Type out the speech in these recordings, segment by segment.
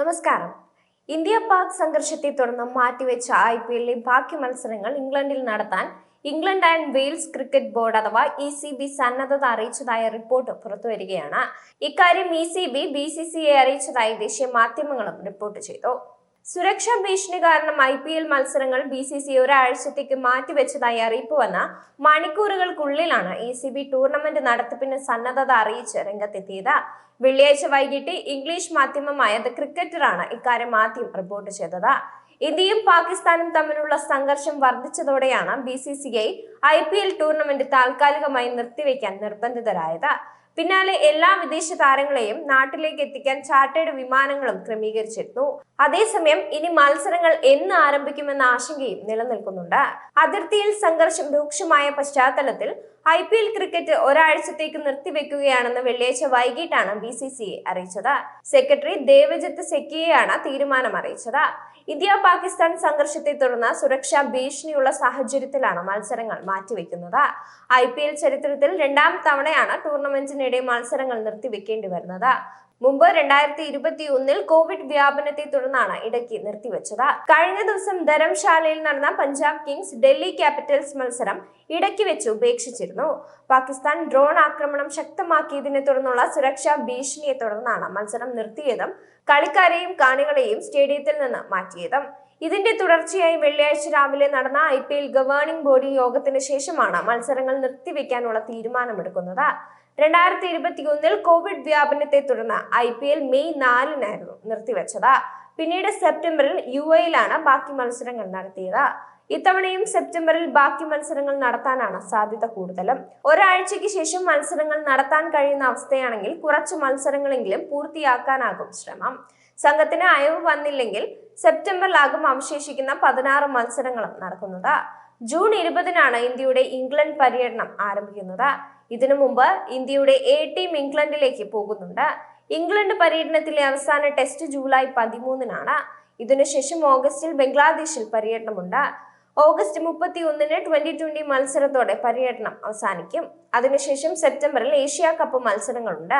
നമസ്കാരം. ഇന്ത്യ പാക് സംഘർഷത്തെ തുടർന്ന് മാറ്റിവെച്ച ഐ പി എല്ലിലെ ബാക്കി മത്സരങ്ങൾ ഇംഗ്ലണ്ടിൽ നടത്താൻ England and Wales cricket board അഥവാ ഇ സി ബി സന്നദ്ധത അറിയിച്ചതായ റിപ്പോർട്ട് പുറത്തുവരികയാണ്. ഇക്കാര്യം E C B B C C A അറിയിച്ചതായി ദേശീയ മാധ്യമങ്ങളും റിപ്പോർട്ട് ചെയ്തു. സുരക്ഷാ ഭീഷണി കാരണം ഐ പി എൽ മത്സരങ്ങൾ ബി സി സി ഒരാഴ്ചത്തേക്ക് മാറ്റിവെച്ചതായി അറിയിപ്പ് വന്ന മണിക്കൂറുകൾക്കുള്ളിലാണ് ഇ സി ബി ടൂർണമെന്റ് നടത്തിപ്പിന് സന്നദ്ധത അറിയിച്ച് രംഗത്തെത്തിയത്. വെള്ളിയാഴ്ച വൈകിട്ട് ഇംഗ്ലീഷ് മാധ്യമമായ ദ ക്രിക്കറ്ററാണ് ഇക്കാര്യം ആദ്യം റിപ്പോർട്ട് ചെയ്തത്. ഇന്ത്യയും പാകിസ്ഥാനും തമ്മിലുള്ള സംഘർഷം വർദ്ധിച്ചതോടെയാണ് B C C I I P L tournament താൽക്കാലികമായി നിർത്തിവെക്കാൻ നിർബന്ധിതരായത്. പിന്നാലെ എല്ലാ വിദേശ താരങ്ങളെയും നാട്ടിലേക്ക് എത്തിക്കാൻ ചാർട്ടേഡ് വിമാനങ്ങളും ക്രമീകരിച്ചിരുന്നു. അതേസമയം ഇനി മത്സരങ്ങൾ എന്ന് ആരംഭിക്കുമെന്ന ആശങ്കയും നിലനിൽക്കുന്നുണ്ട്. അതിർത്തിയിൽ സംഘർഷം രൂക്ഷമായ പശ്ചാത്തലത്തിൽ ഐ പി എൽ ക്രിക്കറ്റ് ഒരാഴ്ചത്തേക്ക് നിർത്തിവെക്കുകയാണെന്ന് വെള്ളിയാഴ്ച വൈകിട്ടാണ് ബി സി സി അറിയിച്ചത്. സെക്രട്ടറി ദേവജിത്ത് സെക്കിയെയാണ് തീരുമാനം അറിയിച്ചത്. ഇന്ത്യ പാകിസ്ഥാൻ സംഘർഷത്തെ തുടർന്ന് സുരക്ഷാ ഭീഷണിയുള്ള സാഹചര്യത്തിലാണ് മത്സരങ്ങൾ മാറ്റിവെക്കുന്നത്. ഐ പി എൽ ചരിത്രത്തിൽ രണ്ടാം തവണയാണ് ടൂർണമെന്റിനിടെ മത്സരങ്ങൾ നിർത്തിവെക്കേണ്ടി വരുന്നത്. മുമ്പ് രണ്ടായിരത്തി ഇരുപത്തി ഒന്നിൽ കോവിഡ് വ്യാപനത്തെ തുടർന്നാണ് ഇടയ്ക്ക് നിർത്തിവെച്ചത്. കഴിഞ്ഞ ദിവസം ധരംശാലയിൽ നടന്ന പഞ്ചാബ് കിങ്സ് ഡൽഹി ക്യാപിറ്റൽസ് മത്സരം ഇടയ്ക്ക് വെച്ച് ഉപേക്ഷിച്ചിരുന്നു. പാകിസ്ഥാൻ ഡ്രോൺ ആക്രമണം ശക്തമാക്കിയതിനെ തുടർന്നുള്ള സുരക്ഷാ ഭീഷണിയെ തുടർന്നാണ് മത്സരം നിർത്തിയതും കളിക്കാരെയും കാണികളെയും സ്റ്റേഡിയത്തിൽ നിന്ന് മാറ്റിയതും. ഇതിന്റെ തുടർച്ചയായി വെള്ളിയാഴ്ച രാവിലെ നടന്ന I P L governing body യോഗത്തിന് ശേഷമാണ് മത്സരങ്ങൾ നിർത്തിവെക്കാനുള്ള തീരുമാനമെടുക്കുന്നത്. രണ്ടായിരത്തി ഇരുപത്തി ഒന്നിൽ കോവിഡ് വ്യാപനത്തെ തുടർന്ന് ഐ പി എൽ മെയ് നാലിനായിരുന്നു നിർത്തിവെച്ചത്. പിന്നീട് സെപ്റ്റംബറിൽ യു എയിലാണ് ബാക്കി മത്സരങ്ങൾ നടത്തിയത്. ഇത്തവണയും സെപ്റ്റംബറിൽ ബാക്കി മത്സരങ്ങൾ നടത്താനാണ് സാധ്യത കൂടുതലും. ഒരാഴ്ചയ്ക്ക് ശേഷം മത്സരങ്ങൾ നടത്താൻ കഴിയുന്ന അവസ്ഥയാണെങ്കിൽ കുറച്ച് മത്സരങ്ങളെങ്കിലും പൂർത്തിയാക്കാനാകും ശ്രമം. സംഘത്തിന് അയവ് വന്നില്ലെങ്കിൽ സെപ്റ്റംബറിലാകും അവശേഷിക്കുന്ന പതിനാറ് മത്സരങ്ങളും നടക്കുന്നത്. ജൂൺ ഇരുപതിനാണ് ഇന്ത്യയുടെ ഇംഗ്ലണ്ട് പര്യടനം ആരംഭിക്കുന്നത്. ഇതിനു മുമ്പ് ഇന്ത്യയുടെ എ ടീം ഇംഗ്ലണ്ടിലേക്ക് പോകുന്നുണ്ട്. ഇംഗ്ലണ്ട് പര്യടനത്തിലെ അവസാന ടെസ്റ്റ് ജൂലൈ പതിമൂന്നിനാണ്. ഇതിനുശേഷം ഓഗസ്റ്റിൽ ബംഗ്ലാദേശിൽ പര്യടനമുണ്ട്. ഓഗസ്റ്റ് മുപ്പത്തി ഒന്നിന് ട്വന്റി ട്വന്റി മത്സരത്തോടെ പര്യടനം അവസാനിക്കും. അതിനുശേഷം സെപ്റ്റംബറിൽ ഏഷ്യ കപ്പ് മത്സരങ്ങളുണ്ട്.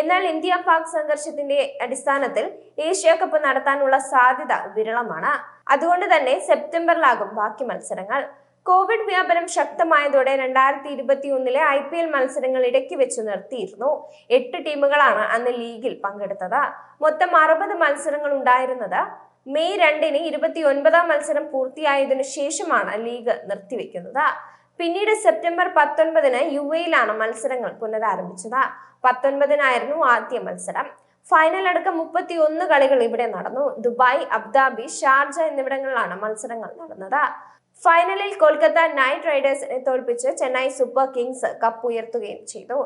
എന്നാൽ ഇന്ത്യ പാക് സംഘർഷത്തിന്റെ അടിസ്ഥാനത്തിൽ ഏഷ്യ കപ്പ് നടത്താനുള്ള സാധ്യത വിരളമാണ്. അതുകൊണ്ട് തന്നെ സെപ്റ്റംബറിലാകും ബാക്കി മത്സരങ്ങൾ. കോവിഡ് വ്യാപനം ശക്തമായതോടെ രണ്ടായിരത്തി ഇരുപത്തി ഒന്നിലെ ഐ പി എൽ മത്സരങ്ങൾ ഇടയ്ക്ക് വെച്ച് നിർത്തിയിരുന്നു. എട്ട് ടീമുകളാണ് അന്ന് ലീഗിൽ പങ്കെടുത്തത്. മൊത്തം അറുപത് മത്സരങ്ങൾ ഉണ്ടായിരുന്നത് മെയ് രണ്ടിന് ഇരുപത്തി ഒൻപതാം മത്സരം പൂർത്തിയായതിനു ശേഷമാണ് ലീഗ് നിർത്തിവെക്കുന്നത്. പിന്നീട് സെപ്റ്റംബർ പത്തൊൻപതിന് യു എയിലാണ് മത്സരങ്ങൾ പുനരാരംഭിച്ചത്. പത്തൊൻപതിനായിരുന്നു ആദ്യ മത്സരം. ഫൈനൽ അടക്കം മുപ്പത്തി ഒന്ന് കളികൾ ഇവിടെ നടന്നു. ദുബായ് അബ്ദാബി ഷാർജ എന്നിവിടങ്ങളിലാണ് മത്സരങ്ങൾ നടന്നത്. ഫൈനലിൽ കൊൽക്കത്ത നൈറ്റ് റൈഡേഴ്സിനെ തോൽപ്പിച്ച് ചെന്നൈ സൂപ്പർ കിങ്സ് കപ്പ് ഉയർത്തുകയും ചെയ്തു.